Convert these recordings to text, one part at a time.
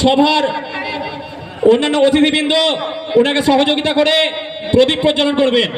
সভার অন্যান্য অতিথিবৃন্দ ওনাকে সহযোগিতা করে প্রদীপ প্রজ্বলন করবেন।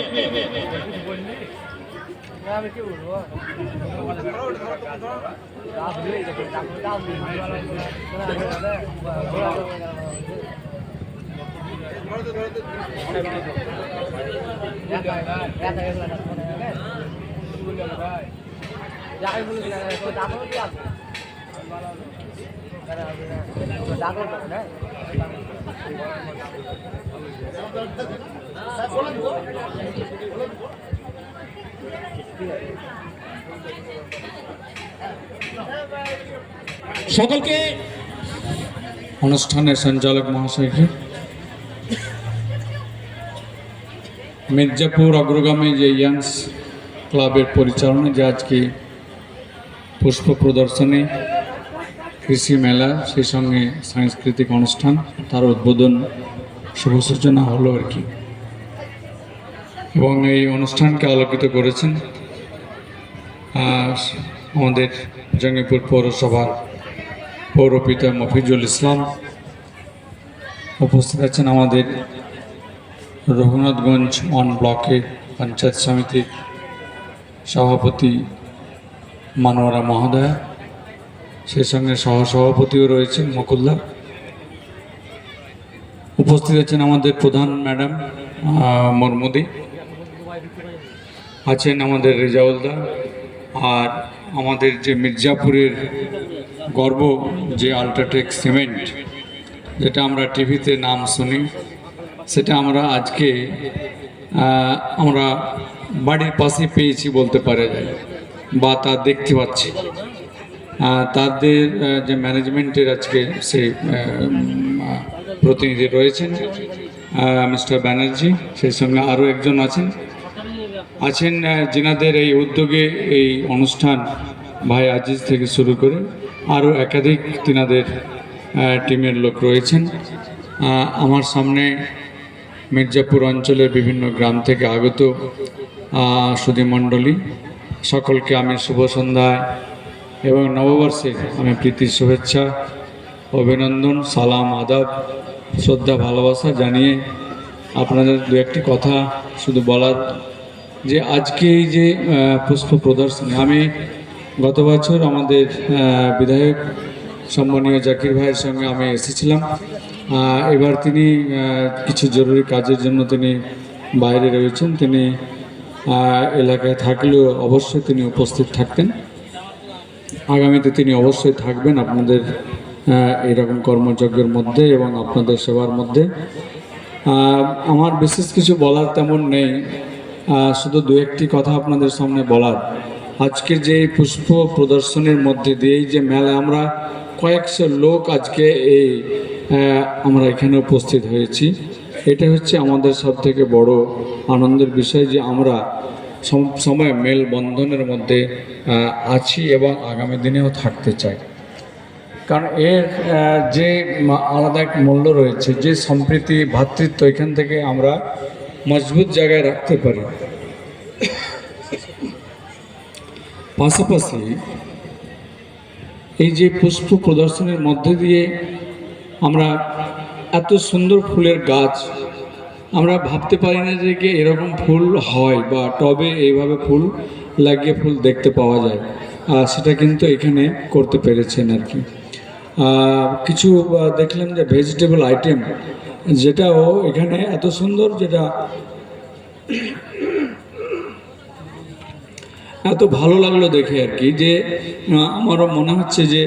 সকলকে অনুষ্ঠানের সঞ্চালক মহাশয়কে মির্জাপুর অগ্রগামী যে ইয়াংস ক্লাবের পরিচালনা যে আজকে পুষ্প প্রদর্শনী কৃষি মেলা, সেই সঙ্গে সাংস্কৃতিক অনুষ্ঠান, তার উদ্বোধন শুভ সূচনা হলো আর কি। এবং এই অনুষ্ঠানকে আলোকিত করেছেন আমাদের জঙ্গিপুর পৌরসভার পৌরপিতা মফিজুল ইসলাম। উপস্থিত আছেন আমাদের রঘুনাথগঞ্জ ওয়ান ব্লকের পঞ্চায়েত সমিতির সভাপতি মানোয়ারা মহোদয়া। সেই সঙ্গে সহসভাপতিও রয়েছেন, মুকুল্লা। উপস্থিত আছেন আমাদের প্রধান ম্যাডাম মরমুদি আছেন আমাদের রেজাউলদা আর আমাদের যে মির্জাপুরের গর্ব, যে আল্ট্রাটেক সিমেন্ট, যেটা আমরা টিভিতে নাম শুনি, সেটা আমরা আজকে আমরা বাড়ির পাশে পেয়েছি বলতে পারা যায়, বা তা দেখতে পাচ্ছি। তাদের যে ম্যানেজমেন্টের আজকে সেই প্রতিনিধি রয়েছেন মিস্টার ব্যানার্জি সেই সঙ্গে আরও একজন আছেন। আছেন যিনাদের এই উদ্যোগে এই অনুষ্ঠান ভাই আজিজ থেকে শুরু করে আরও একাধিক তিনাদের টিমের লোক রয়েছেন। আমার সামনে মির্জাপুর অঞ্চলের বিভিন্ন গ্রাম থেকে আগত আহ, সুধীমণ্ডলী সকলকে আমি শুভ সন্ধ্যায় এবং নববর্ষে আমি প্রীতির শুভেচ্ছা, অভিনন্দন, সালাম, আদাব, শ্রদ্ধা, ভালোবাসা জানিয়ে আপনাদের দু একটি কথা শুধু বলার যে আজকে এই যে পুষ্প প্রদর্শনী, আমি গত বছর আমাদের বিধায়ক সম্মানীয় জাকির ভাইয়ের সঙ্গে আমি এসেছিলাম। এবার তিনি কিছু জরুরি কাজের জন্য তিনি বাইরে রয়েছেন। তিনি এলাকায় থাকলেও অবশ্যই তিনি উপস্থিত থাকতেন। আগামীতে তিনি অবশ্যই থাকবেন আপনাদের এরকম কর্মযজ্ঞের মধ্যে এবং আপনাদের সেবার মধ্যে। আমার বিশেষ কিছু বলার তেমন নেই। শুধু দু একটি কথা আপনাদের সামনে বলার। আজকে যে পুষ্প প্রদর্শনীর মধ্যে দিয়েই যে মেলা আমরা কয়েকশো লোক আজকে এই আমরা এখানে উপস্থিত হয়েছি। এটা হচ্ছে আমাদের সব থেকে বড় আনন্দের বিষয় যে আমরা সময় মেলবন্ধনের মধ্যে আছি এবং আগামী দিনেও থাকতে চাই। কারণ এর যে আলাদা এক মূল্য রয়েছে, যে সম্প্রীতি ভ্রাতৃত্ব এখান থেকে আমরা মজবুত জায়গায় রাখতে পারি। পাশাপাশি এই যে পুষ্প প্রদর্শনের মধ্যে দিয়ে আমরা এত সুন্দর ফুলের গাছ আমরা ভাবতে পারি না যে কি এরকম ফুল হয় বা টবে এইভাবে ফুল লাগিয়ে ফুল দেখতে পাওয়া যায়। আর সেটা কিন্তু এখানে করতে পেরেছেন আর কি। কিছু দেখলাম যে ভেজিটেবল আইটেম যেটাও এখানে এত সুন্দর যেটা এত ভালো লাগল দেখে আর কি, যে আমারও মনে হচ্ছে যে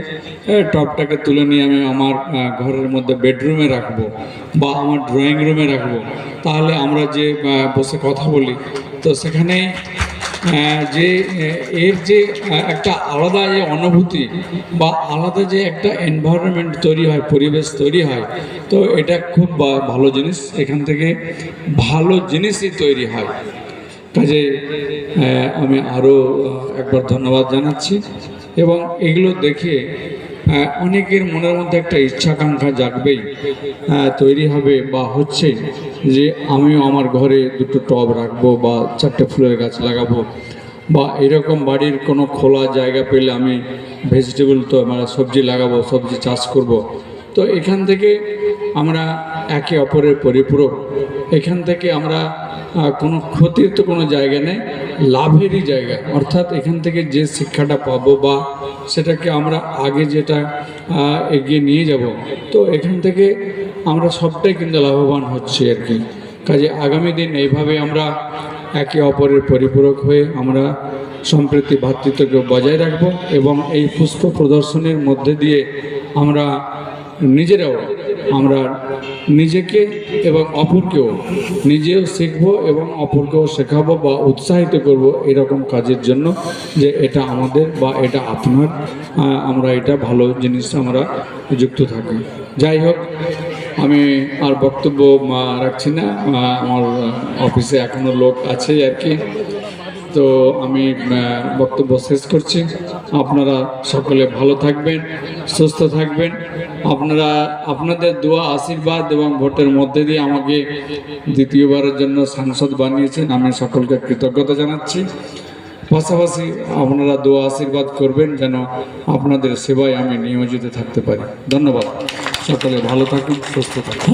টপটাকে তুলে নিয়ে আমি আমার ঘরের মধ্যে বেডরুমে রাখব বা আমার ড্রয়িং রুমে রাখব। তাহলে আমরা যে বসে কথা বলি, তো সেখানে যে এর যে একটা আলাদা যে অনুভূতি বা আলাদা যে একটা এনভায়রনমেন্ট তৈরি হয়, পরিবেশ তৈরি হয়, তো এটা খুব ভালো জিনিস। এখান থেকে ভালো জিনিসই তৈরি হয়। কাজে আমি আরও একবার ধন্যবাদ জানাচ্ছি। এবং এগুলো দেখে অনেকের মনের মধ্যে একটা ইচ্ছাকাঙ্ক্ষা জাগবেই তৈরি হবে বা হচ্ছে যে আমিও আমার ঘরে দুটো টব রাখব বা চারটে ফুলের গাছ লাগাবো বা এরকম বাড়ির কোনো খোলা জায়গা পেলে আমি ভেজিটেবল তো মানে সবজি লাগাবো, সবজি চাষ করব। তো এখান থেকে আমরা একে অপরের পরিপূরক। এখান থেকে আমরা কোনো ক্ষতির তো কোনো জায়গা নেই, লাভেরই জায়গা। অর্থাৎ এখান থেকে যে শিক্ষাটা পাবো বা সেটাকে আমরা আগে যেটা এগিয়ে নিয়ে যাব, তো এখান থেকে আমরা সবটাই কিন্তু লাভবান হচ্ছি আর কি। কাজে আগামী দিন এইভাবে আমরা একে অপরের পরিপূরক হয়ে আমরা সম্প্রীতি ভ্রাতৃত্বকে বজায় রাখব এবং এই পুষ্প প্রদর্শনীর মধ্যে দিয়ে আমরা নিজেরাও আমরা নিজেকে এবং অপরকেও, নিজেও শিখব এবং অপরকেও শেখাবো বা উৎসাহিত করব এরকম কাজের জন্য যে এটা আমাদের বা এটা আপনার আমরা এটা ভালো জিনিস আমরা যুক্ত থাকি। যাই হোক, আমি আর বক্তব্য রাখছি না আমার অফিসে এখনও লোক আছে আর কি। তো আমি বক্তব্য শেষ করছি। আপনারা সকলে ভালো থাকবেন, সুস্থ থাকবেন। আপনারা, আপনাদের দোয়া, আশীর্বাদ এবং ভোটের মধ্যে দিয়ে আমাকে দ্বিতীয়বারের জন্য সাংসদ বানিয়েছেন। আমি সকলকে কৃতজ্ঞতা জানাচ্ছি। পাশাপাশি আপনারা দোয়া, আশীর্বাদ করবেন যেন আপনাদের সেবায় আমি নিয়োজিত থাকতে পারি। ধন্যবাদ। সকলে ভালো থাকুন, সুস্থ থাকুন।